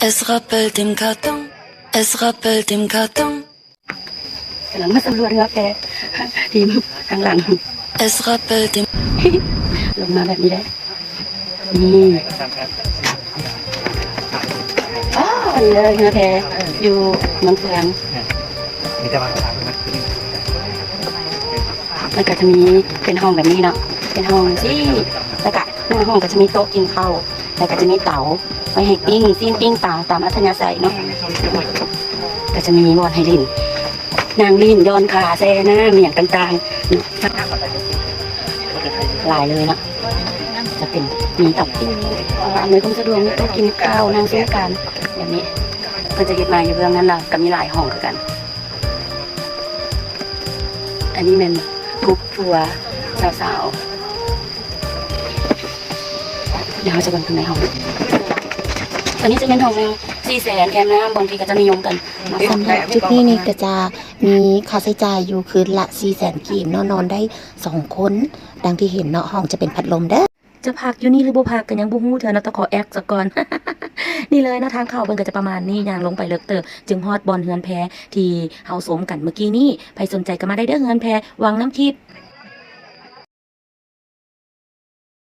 Elle se rappelle des cartons. Elle se rappelle des cartons. กำลังมาสำรวจเรือแพทีมข้างหลัง Elle se rappelle des ลงมาแบบนี้ได้นี่อ๋อนี่เลยเรือแพอยู่เมืองเฟืองมีแต่ว่าทางมันแล้วก็จะมีเป็นห้องแบบนี้เนาะเป็นห้องที่แล้วก็ หน้าห้องก็จะมีโต๊ะกินข้าวแล้วก็จะมีเตาไว้ให้ปิ้งซีนปิ้งปลาตามอัธยาศัยเนาะก็จะมีวอนให้ลินนางลินย้อนขาแซ่หน้าเมียงต่างๆหลายเลยเนาะจะเป็นมีเตับปิ้งอ่ออำนวยความสะดวกมีโต๊ะกินข้าวนางซื้อกันแบบนี้เพื่อจะเก็บมาอยู่เรื่องนั้นละก็มีหลายห้องกัน อันนี้เป็นทุกทัวสาวๆ เดี๋ยวเราจะกันข้างในห้องตอนนี้จะเป็นห้องหนึ่งสี่แสนแคมน้ำบางทีก็จะนิยมกันมาสำหรับจุดนี้นี่ก็จะมีค่าใช้จ่ายอยู่คืนละ4 0 0 0 0กีบเนาะนอนได้2คนดังที่เห็นเนาะห้องจะเป็นพัดลมเด้อจะพักอยู่นี่หรือบ่พักกันยังบ่ฮู้เถอะเนาะต้องขอแอคซะก่อน นี่เลยเนาะทางเข้าเพิ่นก็จะประมาณนี้ย่างลงไปเลิกเติบจึงฮอดบอลเฮือนแพที่เฮาสมกันเมื่อกี้นี้ใครสนใจก็มาได้เด้อเฮือนแพวังน้ำทิพย์